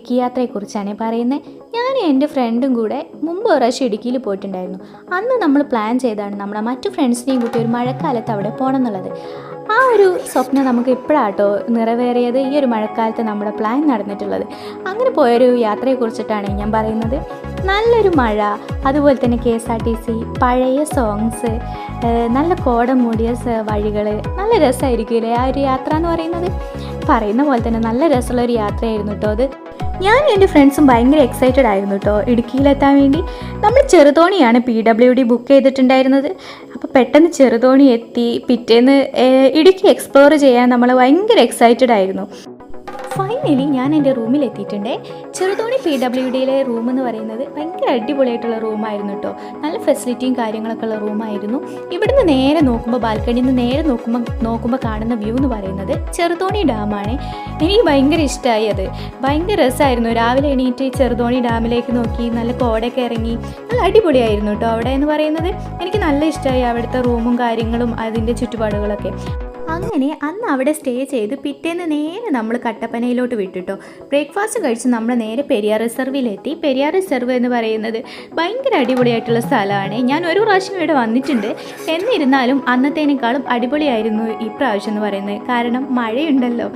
ഇടുക്കി യാത്രയെക്കുറിച്ചാണ് പറയുന്നത് ഞാൻ എന്റെ ഫ്രണ്ടും കൂടെ മുമ്പ് പ്രാവശ്യം ഇടുക്കിയിൽ പോയിട്ടുണ്ടായിരുന്നു. അന്ന് നമ്മൾ പ്ലാൻ ചെയ്താണ് നമ്മളെ മറ്റു ഫ്രണ്ട്സിനെയും കൂട്ടി ഒരു മഴക്കാലത്ത് അവിടെ പോകണം എന്നുള്ളത് ആ ഒരു സ്വപ്നം നമുക്ക് ഇപ്പോഴാട്ടോ നിറവേറിയത് ഈ ഒരു മഴക്കാലത്ത് നമ്മുടെ പ്ലാൻ നടന്നിട്ടുള്ളത്. അങ്ങനെ പോയൊരു യാത്രയെക്കുറിച്ചിട്ടാണ് ഞാൻ പറയുന്നത്. നല്ലൊരു മഴ അതുപോലെ തന്നെ K S R T C പഴയ സോങ്സ് നല്ല കോടം മൂടിയ വഴികൾ നല്ല രസമായിരിക്കില്ലേ ആ ഒരു യാത്ര എന്ന് പറയുന്നത്? പറയുന്ന പോലെ തന്നെ നല്ല രസമുള്ള ഒരു യാത്രയായിരുന്നു കേട്ടോ അത്. ഞാനും എന്റെ ഫ്രണ്ട്സും ഭയങ്കര എക്സൈറ്റഡ് ആയിരുന്നു കേട്ടോ ഇടുക്കിയിലെത്താൻ വേണ്ടി. നമ്മൾ ചെറുതോണിയാണ് പി ഡബ്ല്യു ഡി ബുക്ക് ചെയ്തിട്ടുണ്ടായിരുന്നത്. അപ്പോൾ പെട്ടെന്ന് ചെറുതോണി എത്തി. പിറ്റേന്ന് ഇടുക്കി എക്സ്പ്ലോർ ചെയ്യാൻ നമ്മൾ ഭയങ്കര എക്സൈറ്റഡ് ആയിരുന്നു. ഫൈനലി ഞാൻ എന്റെ റൂമിൽ എത്തിയിട്ടുണ്ട്. ചെറുതോണി പി ഡബ്ല്യു ഡിയിലെ റൂം എന്ന് പറയുന്നത് ഭയങ്കര അടിപൊളിയായിട്ടുള്ള റൂമായിരുന്നു കേട്ടോ നല്ല ഫെസിലിറ്റിയും കാര്യങ്ങളൊക്കെ ഉള്ള റൂമായിരുന്നു ഇവിടുന്ന് നേരെ നോക്കുമ്പോൾ ബാൽക്കണിയിൽ നിന്ന് നേരെ നോക്കുമ്പോൾ നോക്കുമ്പോൾ കാണുന്ന വ്യൂ എന്ന് പറയുന്നത് ചെറുതോണി ഡാമാണ് എനിക്ക് ഭയങ്കര ഇഷ്ടമായി അത്. ഭയങ്കര രസമായിരുന്നു രാവിലെ എണീറ്റ് ചെറുതോണി ഡാമിലേക്ക് നോക്കി നല്ല കോടയൊക്കെ ഇറങ്ങി. നല്ല അടിപൊളിയായിരുന്നു കേട്ടോ അവിടെ എന്ന് പറയുന്നത്. എനിക്ക് നല്ല ഇഷ്ടമായി അവിടുത്തെ റൂമും കാര്യങ്ങളും അതിന്റെ ചുറ്റുപാടുകളൊക്കെ. അങ്ങനെ അന്ന് അവിടെ സ്റ്റേ ചെയ്ത് പിറ്റേന്ന് നേരെ നമ്മൾ കട്ടപ്പനയിലോട്ട് വിട്ടിട്ടോ. ബ്രേക്ക്ഫാസ്റ്റ് കഴിച്ച് നമ്മൾ നേരെ പെരിയാർ റിസർവിലെത്തി പെരിയാർ റിസർവ് എന്ന് പറയുന്നത് ഭയങ്കര അടിപൊളിയായിട്ടുള്ള സ്ഥലമാണ്. ഞാൻ ഒരു പ്രാവശ്യം ഇവിടെ വന്നിട്ടുണ്ട്. എന്നിരുന്നാലും അന്നത്തേനേക്കാളും അടിപൊളിയായിരുന്നു ഈ പ്രാവശ്യം എന്ന് പറയുന്നത്. കാരണം മഴയുണ്ടല്ലോ.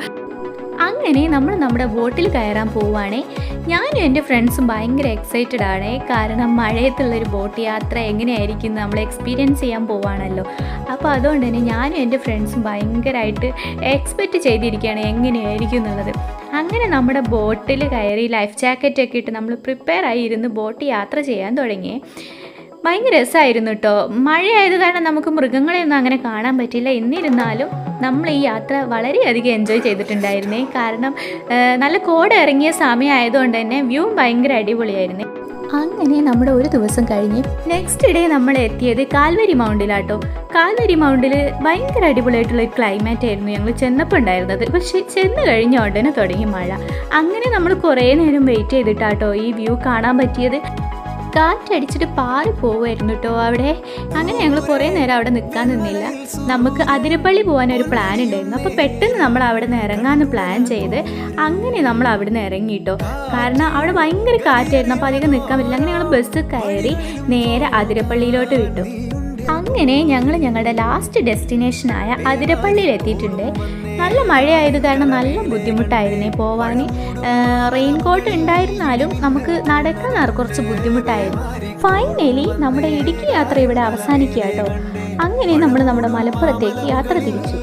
അങ്ങനെ നമ്മൾ നമ്മുടെ ബോട്ടിൽ കയറാൻ പോവുകയാണേ. ഞാനും എന്റെ ഫ്രണ്ട്സും ഭയങ്കര എക്സൈറ്റഡ് ആണ്. കാരണം മഴയത്തുള്ളൊരു ബോട്ട് യാത്ര എങ്ങനെയായിരിക്കും നമ്മൾ എക്സ്പീരിയൻസ് ചെയ്യാൻ പോവാണല്ലോ അപ്പോൾ അതുകൊണ്ട് തന്നെ ഞാനും എന്റെ ഫ്രണ്ട്സും ഭയങ്കരമായിട്ട് എക്സ്പെക്റ്റ് ചെയ്തിരിക്കുകയാണ് എങ്ങനെയായിരിക്കും എന്നുള്ളത്. അങ്ങനെ നമ്മുടെ ബോട്ടിൽ കയറി ലൈഫ് ജാക്കറ്റൊക്കെ ഇട്ട് നമ്മൾ പ്രിപ്പയർ ആയി ഇരുന്ന് ബോട്ട് യാത്ര ചെയ്യാൻ തുടങ്ങി. ഭയങ്കര രസമായിരുന്നു കേട്ടോ. മഴയായത് കാരണം നമുക്ക് മൃഗങ്ങളെയൊന്നും അങ്ങനെ കാണാൻ പറ്റില്ല. എന്നിരുന്നാലും നമ്മൾ ഈ യാത്ര വളരെയധികം എൻജോയ് ചെയ്തിട്ടുണ്ടായിരുന്നേ. കാരണം നല്ല കോട ഇറങ്ങിയ സമയമായതുകൊണ്ട് തന്നെ വ്യൂ ഭയങ്കര അടിപൊളിയായിരുന്നു. അങ്ങനെ നമ്മുടെ ഒരു ദിവസം കഴിഞ്ഞ് നെക്സ്റ്റ് ഡേ നമ്മൾ എത്തിയത് കാൽവരി മൗണ്ടിലാട്ടോ. കാൽവരി മൗണ്ടിൽ ഭയങ്കര അടിപൊളിയായിട്ടുള്ള ഒരു ക്ലൈമാറ്റ് ആയിരുന്നു ഞങ്ങൾ ചെന്നപ്പോൾ ഉണ്ടായിരുന്നത്. പക്ഷെ ചെന്ന് കഴിഞ്ഞ ഉടനെ തുടങ്ങി മഴ. അങ്ങനെ നമ്മൾ കുറേ നേരം വെയിറ്റ് ചെയ്തിട്ടാട്ടോ ഈ വ്യൂ കാണാൻ പറ്റിയത്. കാറ്റടിച്ചിട്ട് പാറി പോവുമായിരുന്നു കേട്ടോ അവിടെ. അങ്ങനെ ഞങ്ങൾ കുറേ നേരം അവിടെ നിൽക്കാൻ നിന്നില്ല. നമുക്ക് അതിരപ്പള്ളി പോകാൻ ഒരു പ്ലാൻ ഉണ്ടായിരുന്നു. അപ്പോൾ പെട്ടെന്ന് നമ്മൾ അവിടെ നിന്ന് ഇറങ്ങാമെന്ന് പ്ലാൻ ചെയ്ത് അങ്ങനെ നമ്മൾ അവിടെ നിന്ന് ഇറങ്ങി കേട്ടോ. കാരണം അവിടെ ഭയങ്കര കാറ്റായിരുന്നു. അപ്പോൾ അധികം നിൽക്കാൻ പറ്റില്ല. അങ്ങനെ ഞങ്ങൾ ബസ് കയറി നേരെ അതിരപ്പള്ളിയിലോട്ട് വിട്ടു. അങ്ങനെ ഞങ്ങൾ ഞങ്ങളുടെ ലാസ്റ്റ് ഡെസ്റ്റിനേഷനായ അതിരപ്പള്ളിയിൽ എത്തിയിട്ടുണ്ട്. നല്ല മഴയായത് കാരണം നല്ല ബുദ്ധിമുട്ടായിരുന്നേ പോവാൻ റെയിൻ കോട്ട് ഉണ്ടായിരുന്നാലും നമുക്ക് നടക്കാൻ കുറച്ച് ബുദ്ധിമുട്ടായിരുന്നു. ഫൈനലി നമ്മുടെ ഇടുക്കി യാത്ര ഇവിടെ അവസാനിക്കുക കേട്ടോ. അങ്ങനെ നമ്മൾ നമ്മുടെ മലപ്പുറത്തേക്ക് യാത്ര തിരിച്ചു.